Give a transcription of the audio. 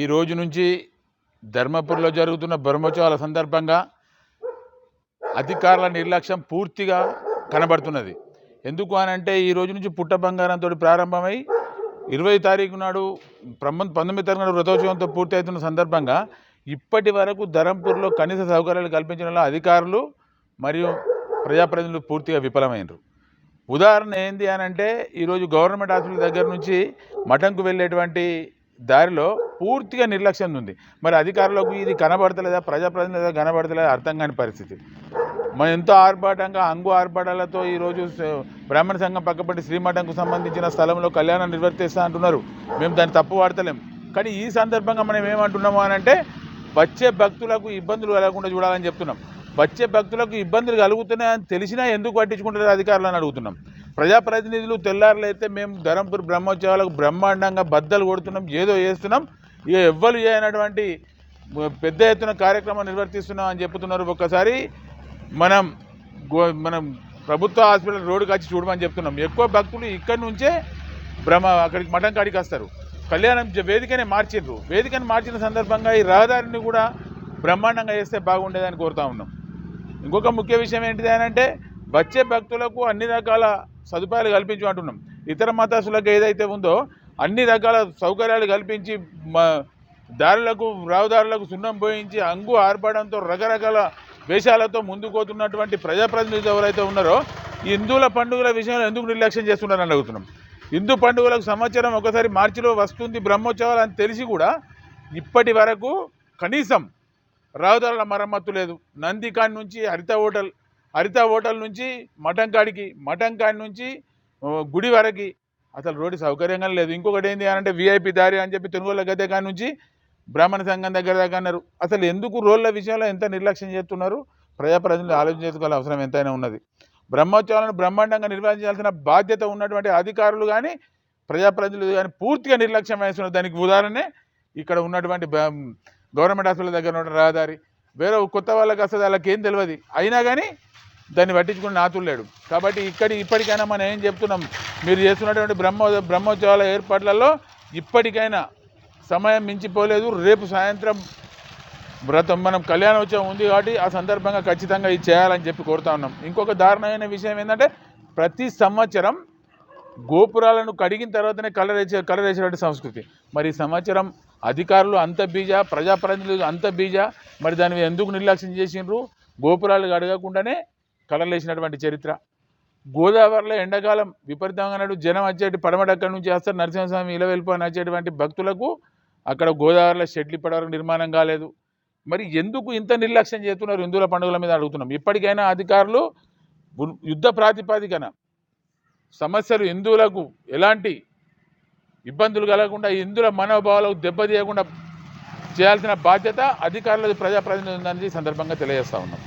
ఈ రోజు నుంచి ధర్మపురిలో జరుగుతున్న బ్రహ్మోత్సవాల సందర్భంగా అధికారుల నిర్లక్ష్యం పూర్తిగా కనబడుతున్నది. ఎందుకు అని అంటే ఈ రోజు నుంచి పుట్ట బంగారంతో ప్రారంభమై ఇరవై తారీఖు నాడు ప్రమ పంతొమ్మిది తారీఖు నాడు వ్రతోత్సవంతో పూర్తి అవుతున్న సందర్భంగా ఇప్పటి వరకు ధరంపూర్లో కనీస సౌకర్యాలు కల్పించడంలో అధికారులు మరియు ప్రజాప్రతినిధులు పూర్తిగా విఫలమైనరు. ఉదాహరణ ఏంది అని అంటే ఈరోజు గవర్నమెంట్ హాస్పిటల్ దగ్గర నుంచి మఠంకు వెళ్ళేటువంటి దారిలో పూర్తిగా నిర్లక్ష్యం ఉంది. మరి అధికారులకు ఇది కనబడతలేదా? ప్రజాప్రతినిధులు కనబడతలేదా? అర్థం కాని పరిస్థితి. మనం ఎంతో ఆర్భాటంగా అంగు ఆర్భాటాలతో ఈరోజు బ్రాహ్మణ సంఘం పక్కపట్టి శ్రీమఠంకు సంబంధించిన స్థలంలో కళ్యాణం నిర్వర్తిస్తా అంటున్నారు. మేము దాన్ని తప్పు వాడతలేం. కానీ ఈ సందర్భంగా మనం ఏమంటున్నాము అని అంటే వచ్చే భక్తులకు ఇబ్బందులు కలగకుండా చూడాలని చెప్తున్నాం. వచ్చే భక్తులకు ఇబ్బందులు కలుగుతున్నాయని తెలిసినా ఎందుకు పట్టించుకుంటారు అధికారులు అని అడుగుతున్నాం. ప్రజాప్రతినిధులు తెల్లారులైతే మేము ధరంపూర్ బ్రహ్మోత్సవాలకు బ్రహ్మాండంగా బద్దలు కొడుతున్నాం ఏదో చేస్తున్నాం. ఇక ఎవ్వరు చేయనటువంటి పెద్ద ఎత్తున కార్యక్రమం నిర్వర్తిస్తున్నాం అని చెప్తున్నారు. ఒక్కసారి మనం మనం ప్రభుత్వ హాస్పిటల్ రోడ్డుకి వచ్చి చూడమని చెప్తున్నాం. ఎక్కువ భక్తులు ఇక్కడి నుంచే బ్రహ్మ అక్కడికి మఠం కాడికి వస్తారు. కళ్యాణం వేదికనే మార్చిండ్రు వేదికను మార్చిన సందర్భంగా ఈ రహదారిని కూడా బ్రహ్మాండంగా చేస్తే బాగుండేదని కోరుతా ఉన్నాం. ఇంకొక ముఖ్య విషయం ఏంటిది అని అంటే వచ్చే భక్తులకు అన్ని రకాల సదుపాయాలు కల్పించమంటున్నాం ఇతర మతస్థులకు ఏదైతే ఉందో అన్ని రకాల సౌకర్యాలు కల్పించి మ- దారులకు రావుదారులకు సున్నం పోయించి అంగు ఆర్పడంతో రకరకాల వేషాలతో ముందుకోతున్నటువంటి ప్రజాప్రతినిధులు ఎవరైతే ఉన్నారో హిందువుల పండుగల విషయంలో ఎందుకు నిర్లక్ష్యం చేస్తున్నారని అడుగుతున్నాం. హిందూ పండుగలకు సంవత్సరం ఒకసారి మార్చిలో వస్తుంది బ్రహ్మోత్సవాలు అని తెలిసి కూడా ఇప్పటి వరకు కనీసం రావుదారుల మరమ్మత్తు లేదు. నందికాడ్ నుంచి హరిత హోటల్ హరిత హోటల్ నుంచి మఠం కాడికి కాడి నుంచి గుడి వరకు. అసలు రోడ్డు సౌకర్యంగా లేదు. ఇంకొకటి ఏంటి అని అంటే విఐపి దారి అని చెప్పి తిరుమల గద్దె కాడి నుంచి బ్రాహ్మణ సంఘం దగ్గర దాకా అన్నారు. అసలు ఎందుకు రోడ్ల విషయంలో ఎంత నిర్లక్ష్యం చేస్తున్నారు? ప్రజాప్రతినిధులు ఆలోచన చేసుకోవాల్సిన అవసరం ఎంతైనా ఉన్నది. బ్రహ్మోత్సవాలను బ్రహ్మాండంగా నిర్వహించాల్సిన బాధ్యత ఉన్నటువంటి అధికారులు కానీ ప్రజాప్రతినిధులు కానీ పూర్తిగా నిర్లక్ష్యం వేస్తున్నారు. దానికి ఉదాహరణే ఇక్కడ ఉన్నటువంటి గవర్నమెంట్ హాస్పిటల్ దగ్గర ఉన్న రహదారి. వేరే కొత్త వాళ్ళకి వస్తుంది వాళ్ళకి ఏం తెలియదు అయినా కానీ దాన్ని పట్టించుకుని నాతులేడు కాబట్టి ఇక్కడి ఇప్పటికైనా మనం ఏం చెప్తున్నాం? మీరు చేస్తున్నటువంటి బ్రహ్మో బ్రహ్మోత్సవాల ఏర్పాట్లలో ఇప్పటికైనా సమయం మించిపోలేదు. రేపు సాయంత్రం వ్రతం మనం కళ్యాణోత్సవం ఉంది కాబట్టి ఆ సందర్భంగా ఖచ్చితంగా ఇది చేయాలని చెప్పి కోరుతా ఉన్నాం. ఇంకొక దారుణమైన విషయం ఏంటంటే ప్రతి సంవత్సరం గోపురాలను కడిగిన తర్వాతనే కలర్ వేసే కలర్ వేసేటువంటి సంస్కృతి. మరి ఈ సంవత్సరం అధికారులు అంత బీజ ప్రజాప్రతినిధులు అంత బీజ మరి దాన్ని ఎందుకు నిర్లక్ష్యం చేసిండ్రు? గోపురాలు అడగకుండానే కలర్లు వేసినటువంటి చరిత్ర. గోదావరిలో ఎండాకాలం విపరీతంగా నాడు జనం వచ్చేటి పడమడక్కడి నుంచి వస్తారు నరసింహస్వామి ఇలా వెళ్ళిపోయి వచ్చేటువంటి భక్తులకు అక్కడ గోదావరిలో షెడ్లు ఇప్పటివరకు నిర్మాణం కాలేదు. మరి ఎందుకు ఇంత నిర్లక్ష్యం చేస్తున్నారు హిందువుల పండుగల మీద అడుగుతున్నాం. ఇప్పటికైనా అధికారులు యుద్ధ ప్రాతిపాదికన సమస్యలు హిందువులకు ఎలాంటి ఇబ్బందులు కలగకుండా ఇందుల మనోభావాలకు దెబ్బతీయకుండా చేయాల్సిన బాధ్యత అధికారులది ప్రజాప్రతినిధి ఉందని ఈ సందర్భంగా తెలియజేస్తా ఉన్నాం.